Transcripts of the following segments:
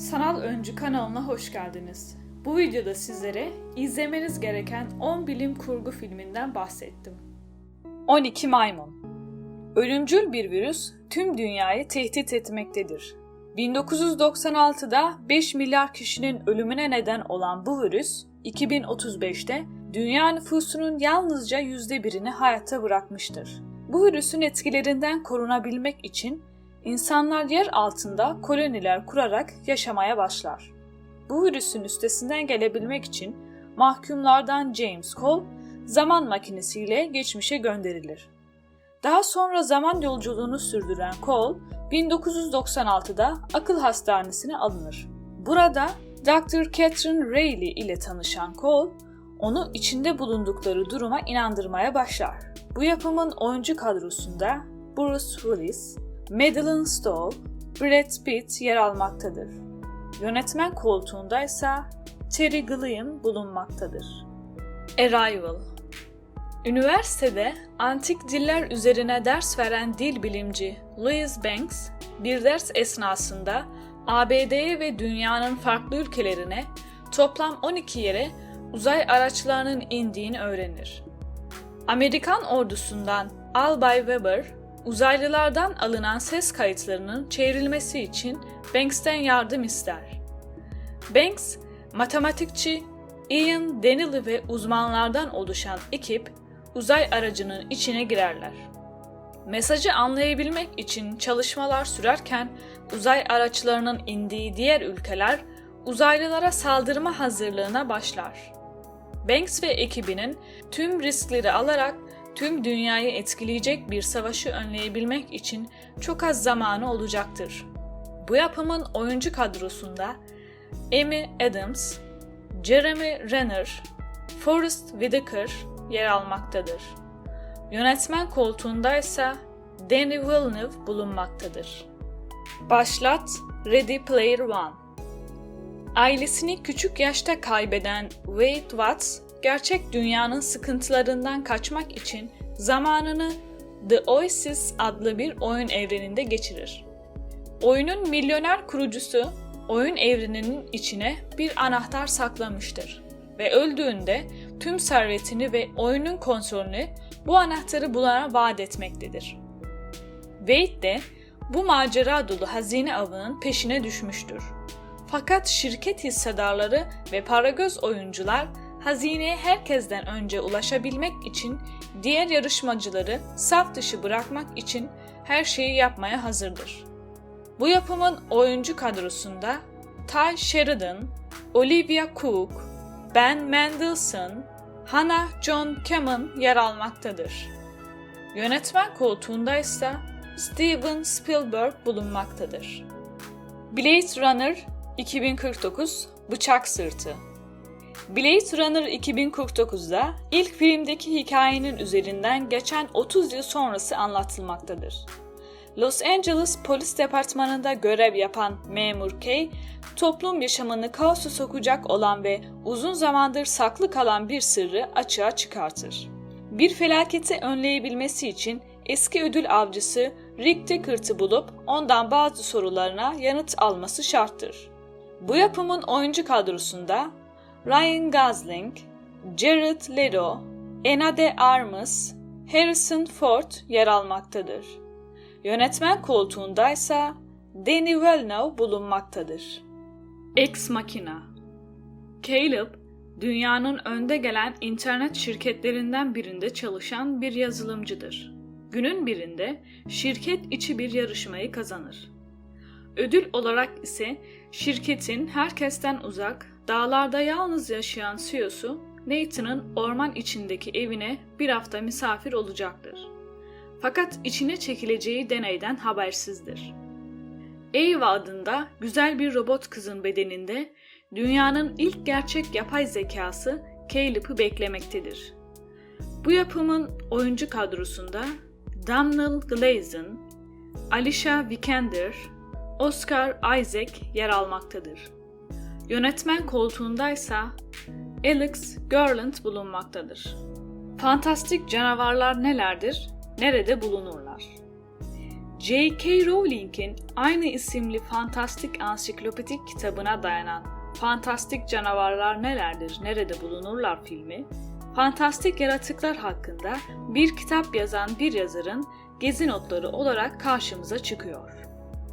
Sanal Öncü kanalına hoş geldiniz. Bu videoda sizlere izlemeniz gereken 10 bilim kurgu filminden bahsettim. 12 Maymun Ölümcül bir virüs tüm dünyayı tehdit etmektedir. 1996'da 5 milyar kişinin ölümüne neden olan bu virüs, 2035'te dünya nüfusunun yalnızca %1'ini hayatta bırakmıştır. Bu virüsün etkilerinden korunabilmek için İnsanlar yer altında koloniler kurarak yaşamaya başlar. Bu virüsün üstesinden gelebilmek için mahkumlardan James Cole zaman makinesiyle geçmişe gönderilir. Daha sonra zaman yolculuğunu sürdüren Cole 1996'da akıl hastanesine alınır. Burada Dr. Catherine Reilly ile tanışan Cole, onu içinde bulundukları duruma inandırmaya başlar. Bu yapımın oyuncu kadrosunda Bruce Willis, Madeleine Stowe, Brad Pitt yer almaktadır. Yönetmen koltuğunda ise Terry Gilliam bulunmaktadır. Arrival Üniversitede antik diller üzerine ders veren dil bilimci Louis Banks, bir ders esnasında ABD'ye ve dünyanın farklı ülkelerine toplam 12 yere uzay araçlarının indiğini öğrenir. Amerikan ordusundan Albay Weber, uzaylılardan alınan ses kayıtlarının çevrilmesi için Banks'ten yardım ister. Banks, matematikçi Ian Dennelly ve uzmanlardan oluşan ekip uzay aracının içine girerler. Mesajı anlayabilmek için çalışmalar sürerken uzay araçlarının indiği diğer ülkeler uzaylılara saldırma hazırlığına başlar. Banks ve ekibinin tüm riskleri alarak tüm dünyayı etkileyecek bir savaşı önleyebilmek için çok az zamanı olacaktır. Bu yapımın oyuncu kadrosunda Amy Adams, Jeremy Renner, Forrest Whitaker yer almaktadır. Yönetmen koltuğunda ise Danny Villeneuve bulunmaktadır. Başlat Ready Player One Ailesini küçük yaşta kaybeden Wade Watts gerçek dünyanın sıkıntılarından kaçmak için zamanını The Oasis adlı bir oyun evreninde geçirir. Oyunun milyoner kurucusu oyun evreninin içine bir anahtar saklamıştır ve öldüğünde tüm servetini ve oyunun kontrolünü bu anahtarı bulana vaat etmektedir. Wade de bu macera dolu hazine avının peşine düşmüştür. Fakat şirket hissedarları ve paragöz oyuncular hazineye herkesten önce ulaşabilmek için diğer yarışmacıları saf dışı bırakmak için her şeyi yapmaya hazırdır. Bu yapımın oyuncu kadrosunda Ty Sheridan, Olivia Cook, Ben Mendelsohn, Hannah John Kamen yer almaktadır. Yönetmen koltuğunda ise Steven Spielberg bulunmaktadır. Blade Runner 2049 Bıçak Sırtı Blade Runner 2049'da ilk filmdeki hikayenin üzerinden geçen 30 yıl sonrası anlatılmaktadır. Los Angeles Polis Departmanı'nda görev yapan memur Kay, toplum yaşamını kaosa sokacak olan ve uzun zamandır saklı kalan bir sırrı açığa çıkartır. Bir felaketi önleyebilmesi için eski ödül avcısı Rick Deckert'ı bulup ondan bazı sorularına yanıt alması şarttır. Bu yapımın oyuncu kadrosunda Ryan Gosling, Jared Leto, Ana de Armas, Harrison Ford yer almaktadır. Yönetmen koltuğundaysa Danny Villeneuve bulunmaktadır. Ex Machina Caleb, dünyanın önde gelen internet şirketlerinden birinde çalışan bir yazılımcıdır. Günün birinde şirket içi bir yarışmayı kazanır. Ödül olarak ise şirketin herkesten uzak, dağlarda yalnız yaşayan CEO'su Nathan'ın orman içindeki evine bir hafta misafir olacaktır. Fakat içine çekileceği deneyden habersizdir. Eva adında güzel bir robot kızın bedeninde dünyanın ilk gerçek yapay zekası Caleb'ı beklemektedir. Bu yapımın oyuncu kadrosunda Damnel Gleason, Alicia Vikander, Oscar Isaac yer almaktadır. Yönetmen koltuğundaysa Alex Garland bulunmaktadır. Fantastik canavarlar nelerdir? Nerede bulunurlar? J.K. Rowling'in aynı isimli fantastik ansiklopedik kitabına dayanan Fantastik Canavarlar Nelerdir, Nerede Bulunurlar filmi, fantastik yaratıklar hakkında bir kitap yazan bir yazarın gezi notları olarak karşımıza çıkıyor.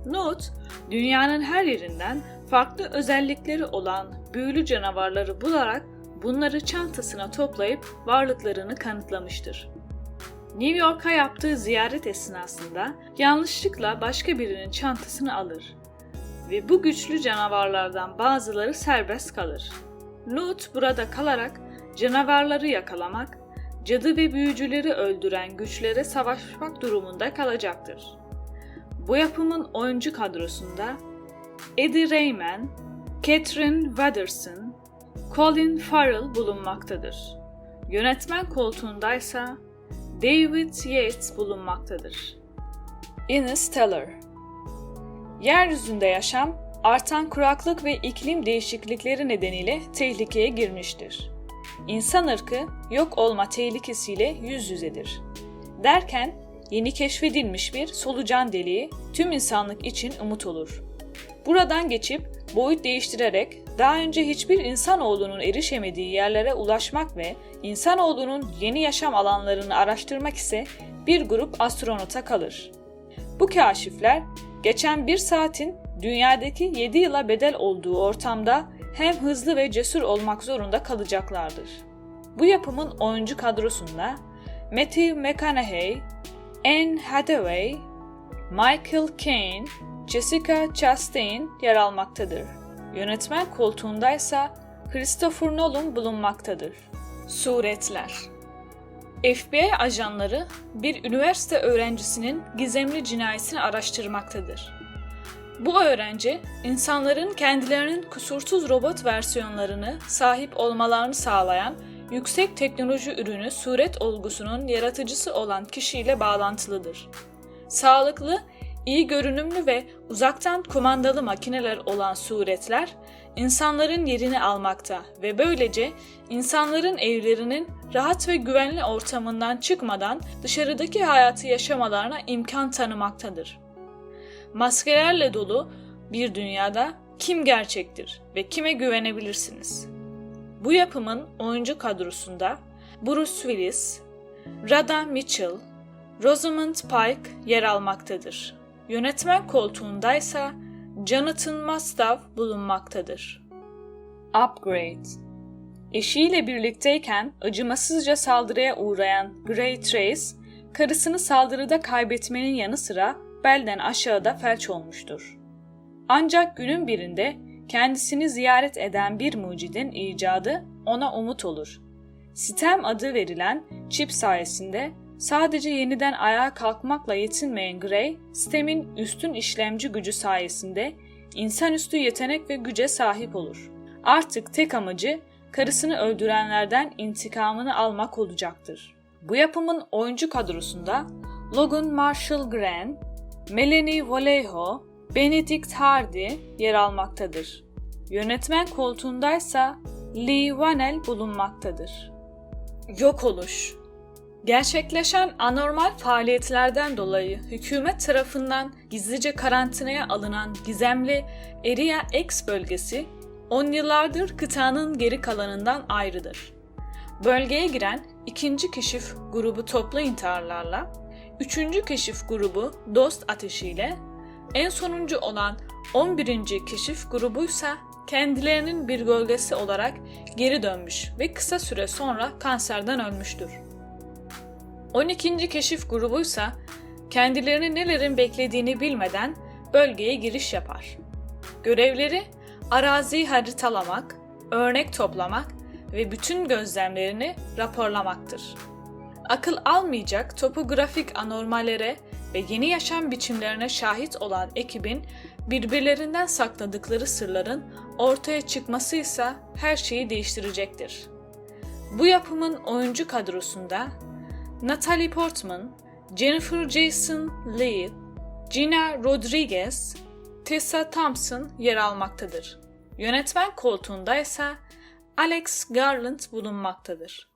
Not, dünyanın her yerinden farklı özellikleri olan büyülü canavarları bularak bunları çantasına toplayıp varlıklarını kanıtlamıştır. New York'a yaptığı ziyaret esnasında yanlışlıkla başka birinin çantasını alır ve bu güçlü canavarlardan bazıları serbest kalır. Newt burada kalarak canavarları yakalamak, cadı ve büyücüleri öldüren güçlere savaşmak durumunda kalacaktır. Bu yapımın oyuncu kadrosunda Eddie Rayman, Catherine Watterson, Colin Farrell bulunmaktadır. Yönetmen koltuğundaysa David Yates bulunmaktadır. Interstellar Yeryüzünde yaşam, artan kuraklık ve iklim değişiklikleri nedeniyle tehlikeye girmiştir. İnsan ırkı yok olma tehlikesiyle yüz yüzedir. Derken yeni keşfedilmiş bir solucan deliği tüm insanlık için umut olur. Buradan geçip boyut değiştirerek daha önce hiçbir insanoğlunun erişemediği yerlere ulaşmak ve insanoğlunun yeni yaşam alanlarını araştırmak ise bir grup astronota kalır. Bu kaşifler geçen bir saatin dünyadaki 7 yıla bedel olduğu ortamda hem hızlı ve cesur olmak zorunda kalacaklardır. Bu yapımın oyuncu kadrosunda Matthew McConaughey, Anne Hathaway, Michael Caine, Jessica Chastain yer almaktadır. Yönetmen koltuğundaysa Christopher Nolan bulunmaktadır. Suretler FBI ajanları bir üniversite öğrencisinin gizemli cinayetini araştırmaktadır. Bu öğrenci, insanların kendilerinin kusursuz robot versiyonlarını sahip olmalarını sağlayan yüksek teknoloji ürünü suret olgusunun yaratıcısı olan kişiyle bağlantılıdır. Sağlıklı, iyi görünümlü ve uzaktan kumandalı makineler olan suretler, insanların yerini almakta ve böylece insanların evlerinin rahat ve güvenli ortamından çıkmadan dışarıdaki hayatı yaşamalarına imkan tanımaktadır. Maskelerle dolu bir dünyada kim gerçektir ve kime güvenebilirsiniz? Bu yapımın oyuncu kadrosunda Bruce Willis, Rada Mitchell, Rosamund Pike yer almaktadır. Yönetmen koltuğundaysa Jonathan Mastav bulunmaktadır. Upgrade Eşiyle birlikteyken acımasızca saldırıya uğrayan Grey Trace, karısını saldırıda kaybetmenin yanı sıra belden aşağıda felç olmuştur. Ancak günün birinde kendisini ziyaret eden bir mucidin icadı ona umut olur. Sitem adı verilen çip sayesinde sadece yeniden ayağa kalkmakla yetinmeyen Grey, sistemin üstün işlemci gücü sayesinde insanüstü yetenek ve güce sahip olur. Artık tek amacı karısını öldürenlerden intikamını almak olacaktır. Bu yapımın oyuncu kadrosunda Logan Marshall Grant, Melanie Vallejo, Benedict Hardy yer almaktadır. Yönetmen koltuğundaysa Lee Vanell bulunmaktadır. Yok oluş Gerçekleşen anormal faaliyetlerden dolayı hükümet tarafından gizlice karantinaya alınan gizemli Area X bölgesi 10 yıllardır kıtanın geri kalanından ayrıdır. Bölgeye giren ikinci keşif grubu toplu intiharlarla, üçüncü keşif grubu dost ateşiyle, en sonuncu olan 11. keşif grubuysa kendilerinin bir gölgesi olarak geri dönmüş ve kısa süre sonra kanserden ölmüştür. 12. keşif grubuysa kendilerini nelerin beklediğini bilmeden bölgeye giriş yapar. Görevleri araziyi haritalamak, örnek toplamak ve bütün gözlemlerini raporlamaktır. Akıl almayacak topografik anormallere ve yeni yaşam biçimlerine şahit olan ekibin birbirlerinden sakladıkları sırların ortaya çıkması ise her şeyi değiştirecektir. Bu yapımın oyuncu kadrosunda Natalie Portman, Jennifer Jason Leigh, Gina Rodriguez, Tessa Thompson yer almaktadır. Yönetmen koltuğunda ise Alex Garland bulunmaktadır.